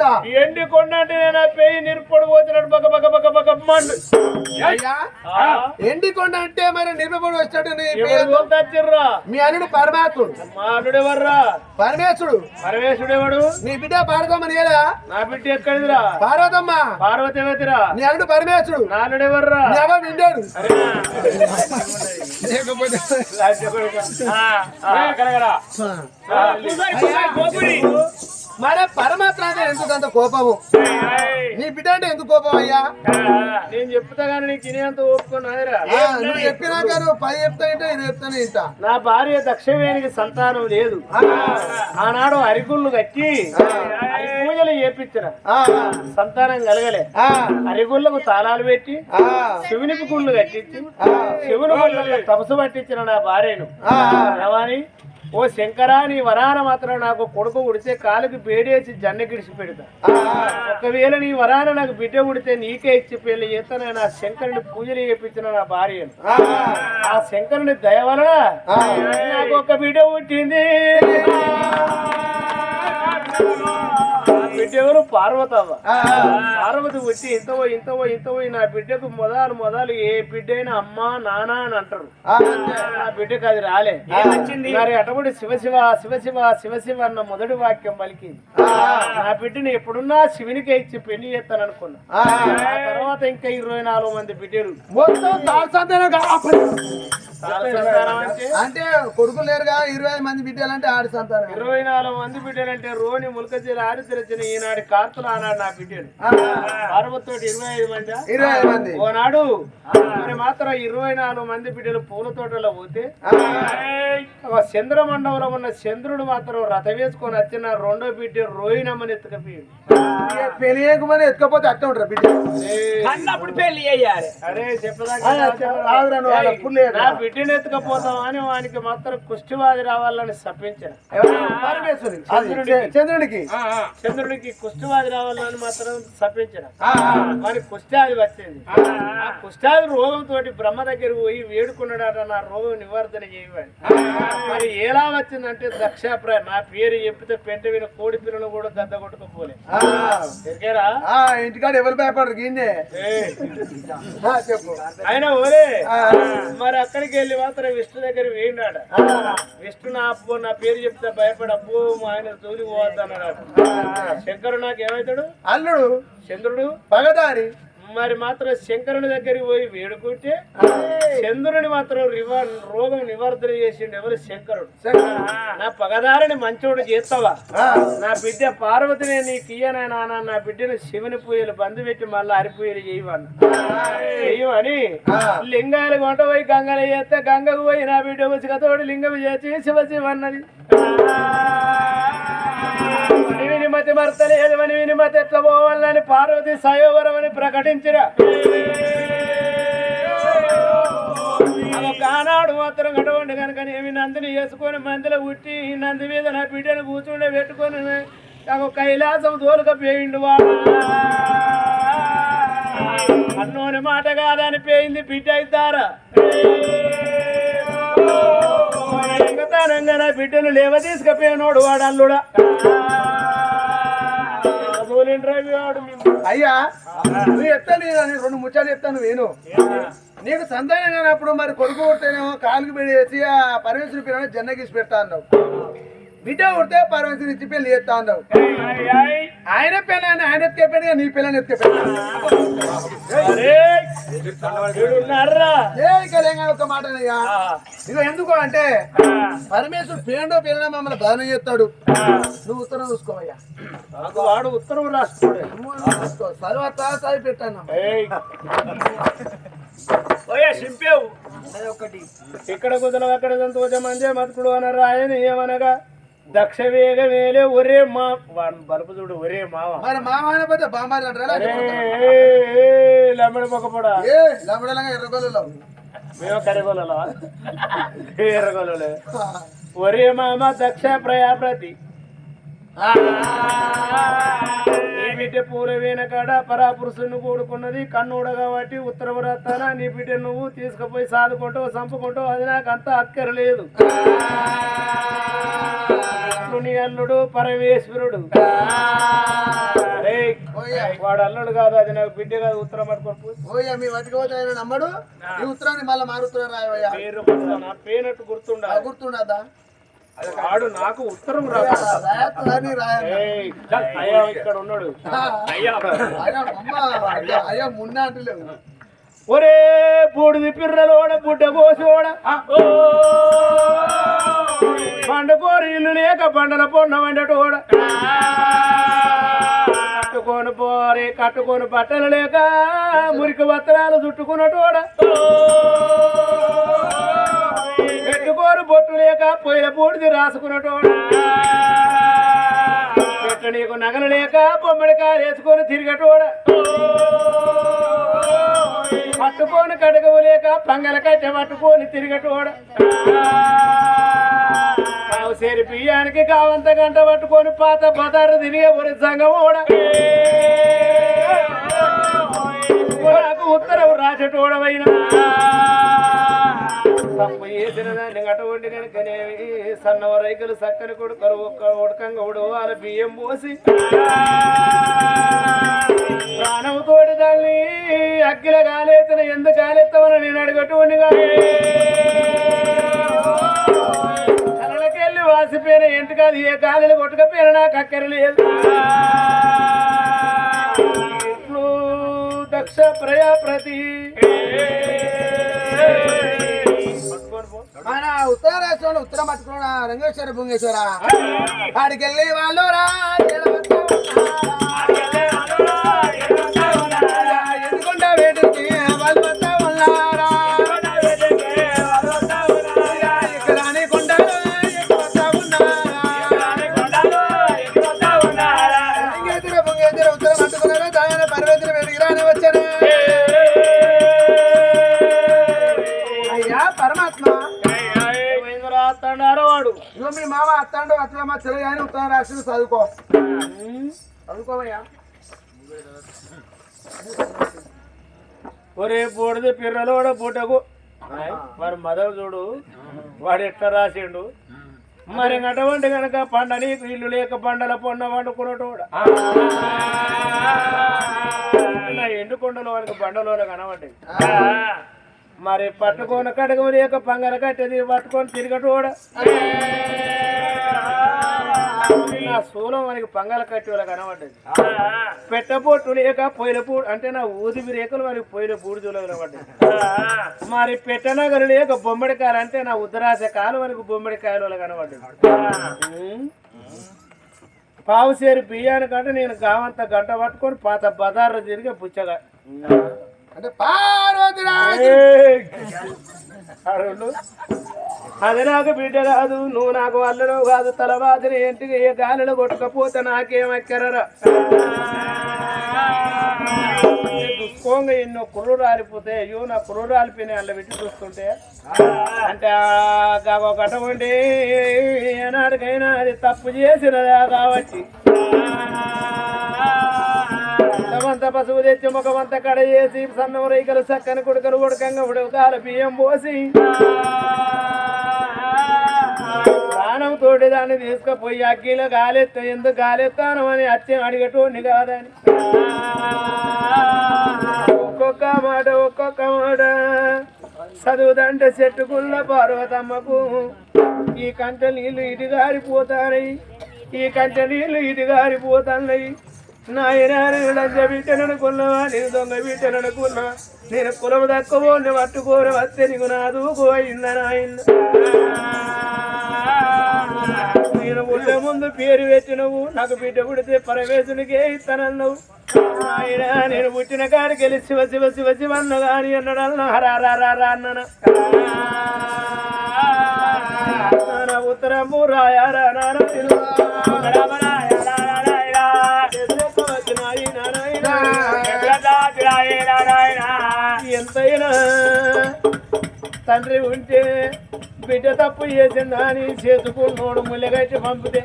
కొండ ఎండి కొండ అంటే నేను పేయి నిరుపడు పోతున్నాడు. బక బక బక బక మండు అయ్యా? ఆ, ఎండి కొండ అంటే మరి నిర్మపడి వచ్చాడు నీ ఎవరు పేరు తోలుకొచ్చిర్రా? మీ అల్లుడు పరమాత్ముడు మానుడు ఎవర్రా పరమేశ్వరుడు. పరమేశ్వరుడు ఎవడు నీ బిడ్డ పార్వతమ్మ నీలా నా బిడ్డ ఎక్కడిదిరా? పార్వతమ్మ. పార్వతి ఎవతిరా నీ అల్లుడు పరమేశ్వరుడు. నానుడు ఎవర్రా నీ అవ్వ విండాడు అరే, లేకపోతే మరి పరమాత్మ అంటే ఎందుకు అంత కోపము? నీ బిడ్డ అంటే ఎందుకు కోపం అయ్యా? నేను చెప్తా కానీ నీకు తినేంత ఓపుకున్నాదిరా ఆ, నువ్వు చెప్పినాక నువ్వు పది చెప్తా ఇంటా ఇది చెప్తానే ఇంటా నా భార్య దక్షవేణికి సంతానం లేదు. ఆనాడు అరిగుళ్ళు కట్టి పూజలు చేపించిన. సంతానం కలగలే. అరిగుళ్ళకు తాళాలు పెట్టి శివునికి గుళ్ళు కట్టించి శివుని తపసు పట్టించిన నా భార్యను. ఏమని ఓ శంకరా నీ వరాన మాత్రం నాకు కొడుకు ఉడితే కాలుకి బేడేసి జన్న గిడిచి పెడతా. ఒకవేళ నీ వరాన నాకు బిడ్డ ఉడితే నీకే ఇచ్చి పెళ్ళి చేస్తాను నా శంకరుని పూజలు చేపించిన నా భార్యను. ఆ, శంకరుని దయ వలన ఆ. నాకు ఒక బిడ్డ పుట్టింది. ఆ బిడ్డ ఎవరు? పార్వతవ్వ ఆ, పార్వతి వచ్చి ఇంతవో ఇంతవో ఇంతవో నా బిడ్డకు మొదలు మొదలు ఏ బిడ్డ అయినా అమ్మా నాన్న అని అంటారు. నా బిడ్డకు అది రాలే. మరి అటువంటి శివ శివ శివ శివ శివ శివ అన్న మొదటి వాక్యం పలికింది. నా బిడ్డని ఎప్పుడున్నా శివునికే ఇచ్చి పెళ్ళి చేస్తాను అనుకున్నా. తర్వాత ఇంకా ఇరవై నాలుగు మంది బిడ్డలు. మొత్తం అంటే? కొడుకులు లేరుగా ఇరవై ఐదు మంది బిడ్డలంటే ఆడి సంతానం. ఇరవై నాలుగు మంది బిడ్డలంటే రోని ములకజీల ఆరితెరచిన ఈనాడు కార్తులు ఆనాడు నా బిడ్డలు. ఆ, అరవత్తోటి ఇరవై ఐదు మంది? ఇరవై ఐదు మంది. ఓనాడు మరి మాత్రం ఇరవై నాలుగు మంది బిడ్డలు పూల తోటలో పోతే చంద్రమండలంలో ఉన్న చంద్రుడు మాత్రం రథ వేసుకొని వచ్చిన రెండో బిడ్డ రోహిణమ్మని ఎత్తుకపోయింది ఇక పెళ్ళి చేయకమని ఎత్తుకపోతే అట్ట ఉంటారు బిడ్డ అన్నప్పుడు పెళ్ళి అయ్యారు అరే ఆ, చెప్పదాకా ఆగురా నువ్వు వాళ్ళ పుల్లు నా బిడ్డను ఎత్తుకపోతాం అని వానికి మాత్రం కుష్టివాది రావాలని పరమేశ్వరి చంద్రుడికి. చంద్రుడికి. కుష్టివాది రావాలని మాత్రం ఆ. మరి కుష్టాది వచ్చింది. ఆ కుష్టాది రోగంతో బ్రహ్మ దగ్గర పోయి వేడుకున్నాడట నా రోగం నివారణ చేయమని. మరి ఎలా వచ్చిందంటే దక్షాప్రాయ. నా పేరు చెప్తే పెంట విన కోడి పిల్లలు కూడా గద్ద కొట్టుకోపోలే. ఇంటికాడ ఎవరు భయపడరు గిన్నే. ఏయ్, ఆ, చెప్పు. ఆయన ఓలే. ఆ, మరి అక్కడికి వెళ్ళి మాత్రం విష్ణు దగ్గర వేయినాడ విష్ణు నా అప్పు నా పేరు చెప్తే భయపడి అప్పు మా ఆయన తోలి పోవద్దు అన్నాడు శంకరుడు నాకు ఏమవుతాడు అల్లుడు. చంద్రుడు? పగదారి. మరి మాత్రం శంకరుని దగ్గరికి పోయి వేడుకుంటే చంద్రుని మాత్రం రివా రోగం నివారణ చేసిండు ఎవరు? శంకరుడు. నా పగదారిని మంచోడు చేస్తావా? నా బిడ్డ పార్వతిని నీకు ఇయ్యనా నాన్న నా బిడ్డను శివుని పూజలు బంధు పెట్టి మళ్ళీ అరిపూయలు చేయమని చెయ్యమని ఆ. లింగాలు కొంట పోయి గంగలు చేస్తే గంగకు పోయి నా బిడ్డ ఉచికతోడు లింగం చేసి శివ శివ అన్నది వని విని మతి భర్త వని విని మతి ఎట్లా పోవాలని పార్వతి సయోవరం అని ప్రకటించిన ఆనాడు మాత్రం గడవండి కనుక ఏమి నందిని వేసుకొని మందిలో ఉట్టి ఈ నంది మీద నా బిడ్డను కూర్చుండే పెట్టుకొని నాకు కైలాసం తోలుక పేయిండు వాడు. అన్నోని మాట కాదని పేయింది బిడ్డ ఇద్దారా ఇంకతానంగా నా బిడ్డను లేవ తీసుకపోయినోడు వాడు అల్లుడా. అయ్యా నువ్వు చెప్తాను నేను రెండు ముచ్చాలు చెప్తాను నేను. నీకు సంతానం కానప్పుడు మరి కొడుకు పుడితేనేమో కాలుకి పెడేసి ఆ పరమేశ్వరి పిల్లని జన్నగీసి పెడతా అన్నావు. బిడ్డ పుడితే పరమేశ్వరి ఇచ్చి పెళ్ళి చేస్తా అన్నావు. ఆయన పిల్లని ఆయన ఎత్తుకెప్పాడు. నీ పిల్లని కలేగా ఒక మాట ఇక ఎందుకు అంటే పరమేశ్వరుడు పేండో పిల్లని మమ్మల్ని బాధన చేస్తాడు. నువ్వు ఉత్తరం చూసుకోవయ్యా. వాడు ఉత్తరం చూసుకో. తర్వాత చదివి పెట్టాను ఒకటి. ఇక్కడ కుదలం అక్కడ సంతోషం అంజే మతుకుడు అనరు ఆయన ఏమనగా? దక్ష వేగ వేలే ఒరే మా వాడు బలుపు చూడు ఒరే మావ. మరి మామాన పోతే బామారి లమ్మడి మొక్కపడా ఏ లబడలంగా ఎర్రగొల్లలో మేము కరిగొలలో ఎర్రగొలలే ఒరే మామ దక్ష ప్రయాప్రతి నీ బిడ్డ పూరవేన కాడ పరాపురుషుని కూడుకున్నది కన్నుడ కాబట్టి ఉత్తరపు రత్తాన నీ బిడ్డ నువ్వు తీసుకుపోయి సాదుకుంటావు చంపుకుంటావు అది నాకు అంత అక్కరలేదు నీ అల్లుడు పరమేశ్వరుడు. వాడు అల్లుడు కాదు అది నాకు బిడ్డ కాదు ఉత్తరం పట్టుకొని పో. ఓయ్యా మీ వతికపోతే ఆయన నమ్మడు? ఈ ఉత్తరాన్ని మళ్ళీ మారుతున్నారు పేరు గుర్తుండా గుర్తుండదా వాడు నాకు ఉత్తరం అయ్యా ఇక్కడ ఉన్నాడు. అయ్యా అయ్యా. అమ్మ అయ్యా అయ్యా మున్న అంటలేవు ఒరే బూడిది పిర్రలోడ బుడ్డ కోసోడ పండుకోరు ఇల్లు లేక బండల పొన్న వండటోడ కట్టుకొని పోరే కట్టుకొని బట్టలు లేక మురికి వస్త్రాలు చుట్టుకున్నటోడ దాసుకున్నటోడా నీకు నగలు లేక బొమ్మడికాయలు వేసుకొని తిరిగటోడ? పట్టుకొని కడగవు లేక పంగల కట్టె పట్టుకొని తిరిగటోడ? సేరి బియ్యానికి కావంత గంట పట్టుకొని పాత పదారు తిరిగే ఒరి సంగమోడ నాకు ఉత్తరవు రాజటోడవైన తప్పు చేసిన దాన్ని గటవండి కనుకనేవి సన్నవ రైకలు సక్కని కొడుకరు ఒక్క ఉడకంగా ఉడవాలి బియ్యం పోసి ప్రాణం తోటి దాన్ని అగ్గిల కాలేతను ఎందుకు కాలేస్తామని నేను అడగటువంటి కళ్ళకెళ్ళి వాసిపోయిన ఎంటు కాదు ఏ గాలిలు కొట్టుకపోయినా నాకు అక్కర లేదు. దక్ష ప్రయా ప్రతి మన ఉత్తర రాష్ట్రంలో ఉత్తరం పట్టుకున్న రంగేశ్వర భుంగేశ్వర. ఆడికి వెళ్ళి వాళ్ళు రా మామ అత్తాండు అట్లా మా చెల్లె కానీ ఉత్తరం రాష్ట్రం చదువుకో. చదువుకోవయ్యా. ఒరే బూడిది పిర్రలోడ బూటకు. మరి మదవు చూడు. వాడు ఎట్లా రాసిండు? మరి అటువంటి కనుక పండ నీకు ఇల్లు లేక పండల పొన్న వండుకున్నటోడ నా ఎండు కొండలో వాడికి బండలోనే కనవండి మరి పట్టుకొని కడగ లేక పంగల కట్టేది పట్టుకొని తిరగటోడ నా శూలం వానికి పంగల కట్టి వాళ్ళ కనబడ్డది. పెట్టబొట్టు లేక పొయ్యిల పూడు అంటే నా ఊదిపి రేకులు పొయ్యిల పూడి చూడ కనబడ్డది. మరి పెట్టనగరు లేక బొమ్మడికాయలు అంటే నా ఉత్తరాశ కాలు వరకు బొమ్మడికాయలు వాళ్ళ కనబడ్డది. ఉమ్. పావు సేరు బియ్యానికంటే నేను గావంత గంట పట్టుకొని పాత బజార్లో తిరిగి పుచ్చగా. అంటే పార్వతి అది నాకు బిడ్డ కాదు నువ్వు నాకు అల్లరు కాదు తలవాదిని ఇంటికి ఏ గాలిలో కొట్టకపోతే నాకేమక్కరరా దుఃఖంగా ఎన్నో కుర్రు రాలిపోతే అయ్యో నా కుర్రు రాలిపోయిన అల్ల పెట్టి చూస్తుంటే. అంటే ఆ ఒక ఏనాడికైనా అది తప్పు చేసినదా కాబట్టి. పశువు తెచ్చి ముఖమంత కడ చేసి సన్నం రైకలు చక్కని కొడుకలు ఉడకంగా ఉడకాల బియ్యం పోసి ప్రాణం తోటి దాన్ని తీసుకుపోయి అగ్గిలో గాలెత్తా ఎందుకు గాలెత్తాను అని అత్యం అడిగటోని కాదని. ఒక్కొక్క మాట ఒక్కొక్క మాట. చదువుదంటే చెట్టుకున్న పార్వతమ్మకు ఈ కంట నీళ్ళు ఇటు గారిపోతాయి ఈ కంట నీళ్ళు ఇటు గారిపోతున్నాయి నాయన లంచ బిడ్డననుకున్నావా నేను దొంగ బిడ్డననుకున్నా నేను కులము తక్కువ పట్టుకోరు వస్తే నీకు నాదు పోయిందా నాయన నేను ముందు ముందు పేరు పెట్టినవు నాకు బిడ్డ పుడితే పరమేశునికే ఇస్తానన్నావు ఆయన నేను పుట్టిన కాడికి వెళ్ళి శివ శివ శివ శివ అన్న గాని అన్నాడు రా అన్న ఉత్తరము రాయారా ఎంతైనా తండ్రి ఉంటే బిడ్డ తప్పు చేసిందా అని చేసుకున్నోడు ముల్లగట్టి పంపితే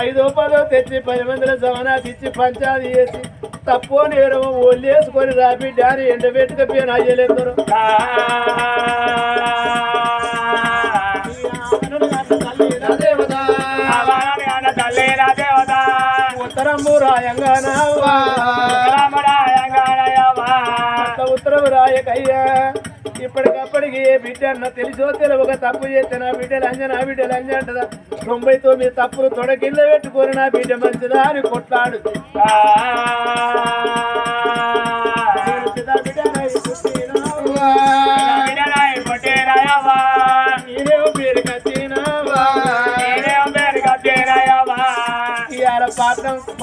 ఐదో పదో తెచ్చి పది మందిలో జమనాకి ఇచ్చి పంచాది చేసి తప్పు నేరము ఒళ్ళేసుకొని రా బిడ్డ అని ఎండబెట్టుక పేరు ఉత్తరము రాయంగానావా రాయకయ్యా. ఇప్పటికప్పటికి ఏ బిడ్డ అన్న తెలిసో తెలియక తప్పు చేస్తే నా బిడ్డ లంజ నా బిడ్డ లంజ అంటదా? తొంభై తొమ్మిది తప్పులు తొడకిల్ల పెట్టుకొని నా బిడ్డ మంచిదా అని కొట్లాడు.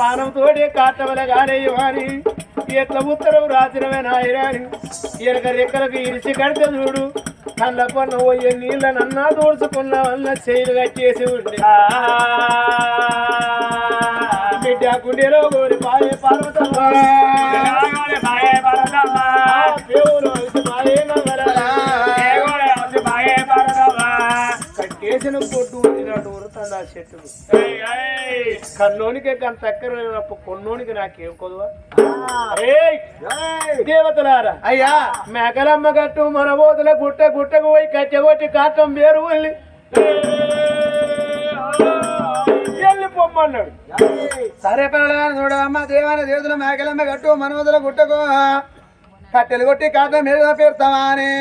పానం తోడే కాటవల గానే అని ఎట్లా ఉత్తరం రాత్రమే నాయరాని. ఎనక రెక్కలకు ఇరిచి కడితే చూడు. కళ్ళ పన్న పోయే నీళ్ళనన్నా దోడుచుకున్నావన్న చేయలు కట్టేసి ఉండే. బిడ్డ గుండెలో పాయే పార్వతమ్మ. దేవుడు పాయే పరదమ్మా కట్టేసిన కొట్టు ఊరినట్టు ఊరుతుంది ఆ ఏయ్ కన్నోనికే కానీ చక్కెర కొన్నోనికి నాకేం కొదువా ఏయ్! దేవతలారా అయ్యా మేకలమ్మ గట్టు మన బోతుల గుట్ట గుట్టకు పోయి కట్టెగొట్టి కాటం వేరు వెళ్ళి సరే పిల్లలు చూడమ్మ దేవాన దేవతల మేకలమ్మ గట్టు మనవదల గుట్టకు కట్టెలు కొట్టి కాటం మీద పేరుతావా అని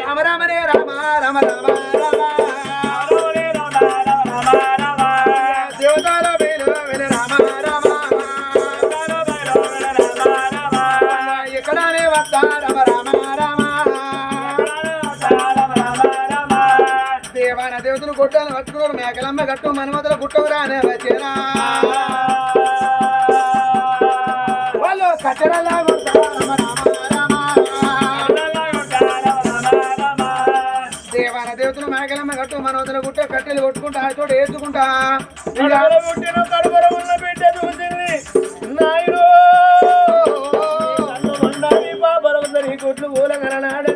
రామ రామనే రామ రామ రామ రామ దేవాన దేవతలు గుట్టలు పట్టుకున్నారు మేకలమ్మ గట్టు మనవదల గుట్టకు రానే వచ్చేనా వాళ్ళు కట్టెలలా కట్టెలు కొట్టుకుంటా ఏసుకుంటా కడుపులో పుట్టిన కడుపులో ఉన్న బిడ్డ చూసింది. నాయుడు! గుడ్లు ఊలంగనాడు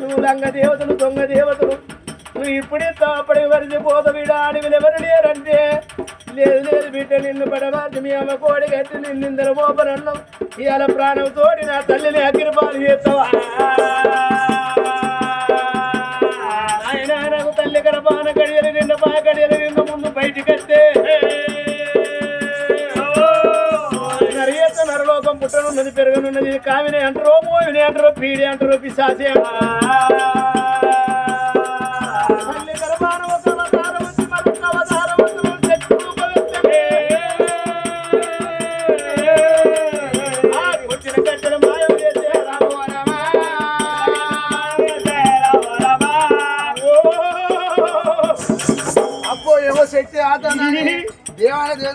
దేవతలు దొంగ దేవతలు. నువ్వు ఇప్పుడే తాపడి వరిసి పోత అడవిలు ఎవరు లేరంటే? లేదు లేదు బిడ్డ నిన్ను పడమార్చి మీ అమ్మ కోడి కట్టి నిన్నిందరు మోపనన్నాం ఇవాళ ప్రాణం తోడి నా తల్లిని అగ్గిరిపాలు చేస్తావా? నిండ ముందు నరలోకం పుట్టనున్నది పెరగనున్నది కామినే అంటారు మోవిని అంటారు పీడి అంటారు పిశాసి అంటారు.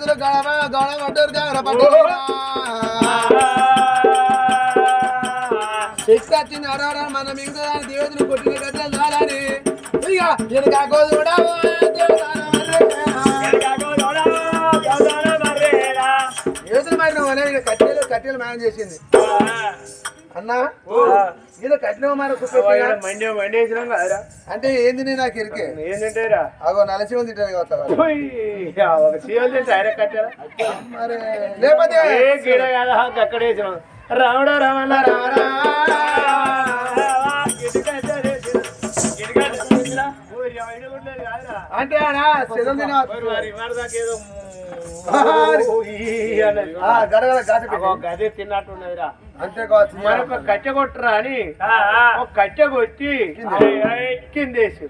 దేవతలు గడవ గడ పడ్డారు జాగ్ర పడ్డారు శక్తి వచ్చింది అడవరా మన మిగతా దాని దేవతలు కొట్టిన గడ్డలు చాలని ఇక మరి నువ్వు కట్టెలు కట్టెలు మాయం చేసింది. అన్నా? మరి కుప్ప మండే మండేసినాం కదరా అంటే ఏంది నీ నాకు ఇరికే? ఏంటంటేరా అగో నలసిమలు తింటాను కావా ఒక సీఎల్ తింటే ఆయన కట్టారా మరి లేకపోతే ఏ గీడ కాదా అక్కడ వేసినాం రావణ అంటే ఆడా సెదం తిన గడగల. గదే తిన్నట్టున్నదిరా అంతే కావచ్చు మరొక కట్టె కొట్టరా అని ఒక కట్టె కొట్టి కిందేసి.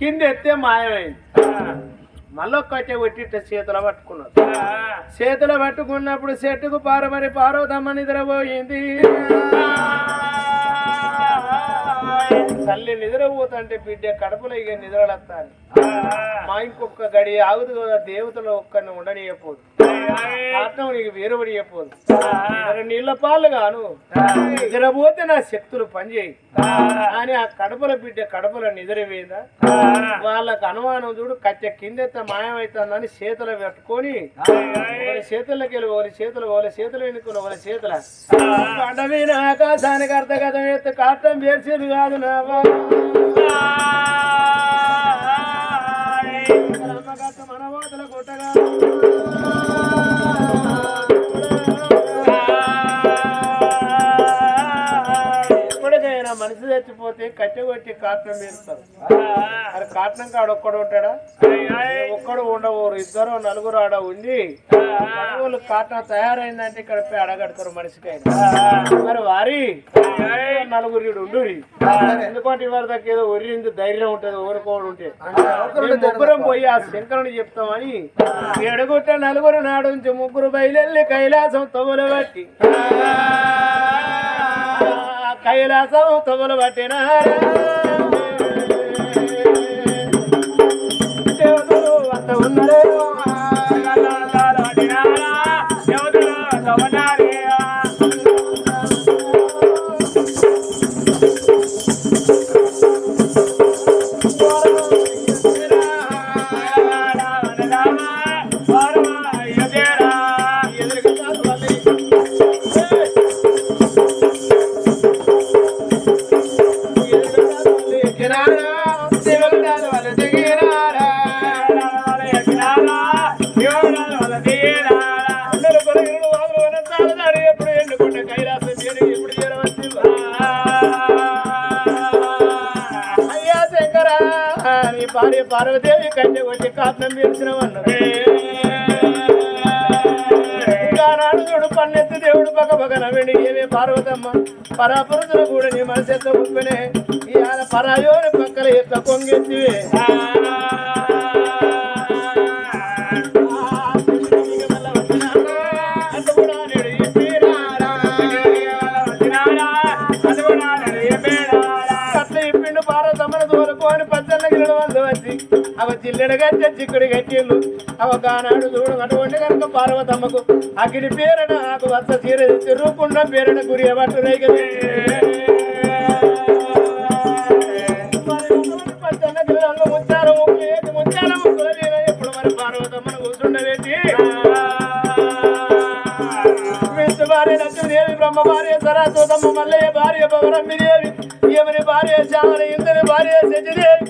కింద ఎత్తే మాయమైంది. మళ్ళీ ఒక కట్టె కొట్టి చేతిలో పట్టుకున్నాడు. చేతిలో పట్టుకున్నప్పుడు చెట్టుకు పారమరి పార్వతమ్మ నిద్రపోయింది. తల్లి నిద్రపోతుంటే బిడ్డ కడుపులో ఇక నిద్రలత్తాను మా ఇంకొక గడి ఆగుదు కదా దేవతలు ఒక్కరిని ఉండనియపోదు ఆత్మ నీకు వేరుబడియపోదు నీళ్ళ పాలు గాను నిద్రపోతే నా శక్తులు పనిచేయి కానీ ఆ కడపల బిడ్డ కడపల నిద్రపోయిందా? వాళ్ళకు అనుమానం చూడు కచ్చ కిందెత్త మాయమవుతుందని చేతులు పెట్టుకొని ఒకరి చేతుల్లోకి వెళ్ళి ఒకరి చేతులు ఒకరి చేతులు ఎన్నుకుని ఒకరి చేతుల. అడవిన ఆకాశానికి అర్థగతం ఎత్తు కాటం వేర్చేది కాదు నావా. మనవాతల కొట్టగా మనిషి చచ్చిపోతే కట్టె కొట్టి కాటం వేస్తారు. అది కాటం కాడు ఒక్కడు ఉంటాడా? ఒక్క ఒక్కడు ఉండవోరు ఇద్దరు నలుగురు ఆడ ఉండి వాళ్ళు కాటన తయారైందంటే ఇక్కడ అడగడతారు మనిషికైనా. మరి వారి నలుగురు ఉండురి. ఎందుకంటే ఇవాళ దాకా ఏదో ఒరింది ధైర్యం ఉంటది ఊరుకోడు ఉంటే. ముగ్గురం పోయి ఆ శంకరుని చెప్తామని ఎడగొట్ట నలుగురు నాడు నుంచి ముగ్గురు బయలెల్లి కైలాసం తొమలు బట్టి. కైలాసం తమలు పట్టినారా? భార్య పార్వదేవి కన్య వచ్చి కారణం పిలిచినవన్నారు నాడు చూడు పన్నెత్తి దేవుడు పక్క పక్కన వెండి ఏమే పార్వతమ్మ? పరాపురుతులు కూడా నీ మనసెత్త ఉప్పినే ఇవాళ పరాయోని పక్కల ఎత్త కొంగెత్తివే. చిల్లెడ గట్టె చిక్కుడు గట్టిళ్ళు అవగానాడు చూడు అటువంటి కనుక పార్వతమ్మకు అగ్ని పేరట నాకు వత్త చీర తిరుగుకుండా పేరట గురి పట్టు రైగదే పచ్చళ్ళ గిరడంలో ఎప్పుడు మరి పార్వతమ్మను కూర్చుండవేటి? అమ్మ భార్య సరస్వతమ్మ మల్లయ్య భార్య పవరమ్మి దేవి యముని భార్య శ్యామని ఇంద్రుని భార్య శశిదేవి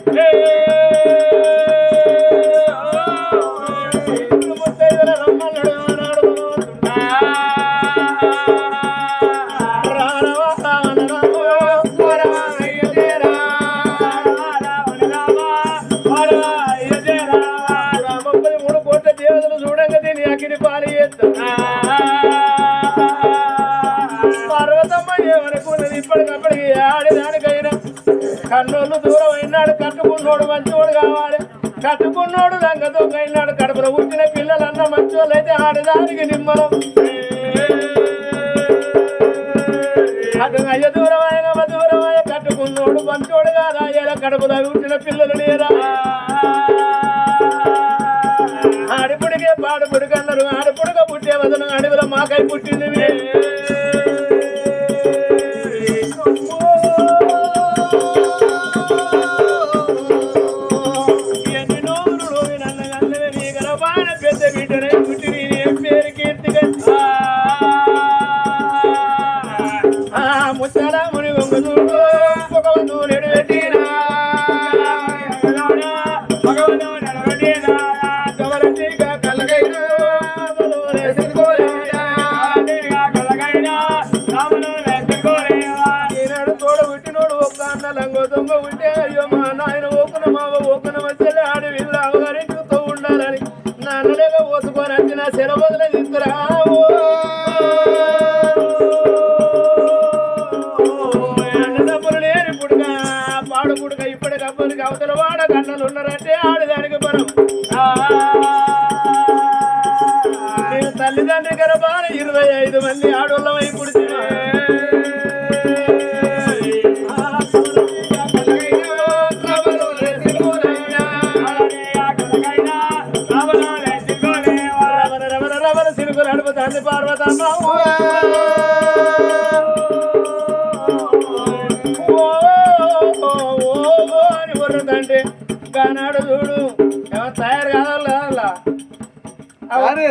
కట్టుకున్నోడు మంచోడు కావాలి. కట్టుకున్నోడు రంగ దొంగ అయినాడు. కడుపులో పుట్టిన పిల్లలన్న మంచోళ్ళు అయితే ఆడదానికి నిమ్మలం అటు అయ్య దూరం అయిన దూరం అయ్య కట్టుకున్నోడు మంచోడు కాదా? అయ్యేలా కడుపులో పుట్టిన పిల్లలు లేరా? ఆడిపుడికే పాడుపుడికి అన్నారు ఆడిపుడుగా పుట్టే వదనం. అడవిలో మాకై పుట్టింది ఆడదానికి నేను తల్లిదండ్రి గర్భాన ఇరవై ఐదు మంది ఆడోళ్ళమై పుడితే రారి.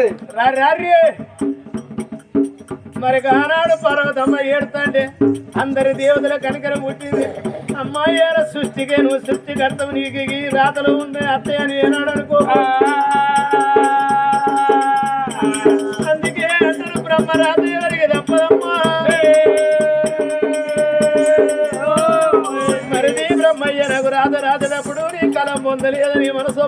మరి ఆనాడు పర్వతమ్మ ఏడుతంటే అందరి దేవతల కనికరం పుట్టింది. అమ్మాయి సృష్టికే నువ్వు సృష్టికర్తవు నీకు ఈ రాతలో ఉంది అత్తయ్య అని ఏనాడు అనుకో. అందుకే అందరూ బ్రహ్మ రాత ఎవరికి తప్పదమ్మా మరి నీ బ్రహ్మయ్య నాకు రాత రాతనప్పుడు నీ కలం పొందలేదా నీ మనసు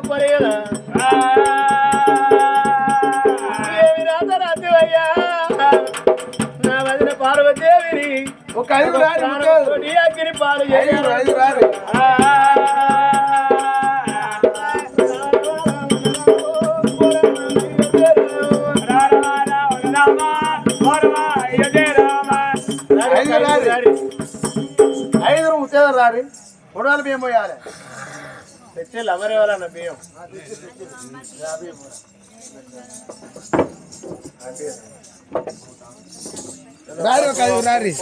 పార్వదేవిని ఒక ఐదు రారి ముత్యాలు. నీ అగ్గిని పాలు ఐదు రారి ఐదు ముత్యాలు రారి కొడాలి బియ్యం పోయాలి తెచ్చే లవర్ ఎవరన్నా బియ్యం Baru kayu laris.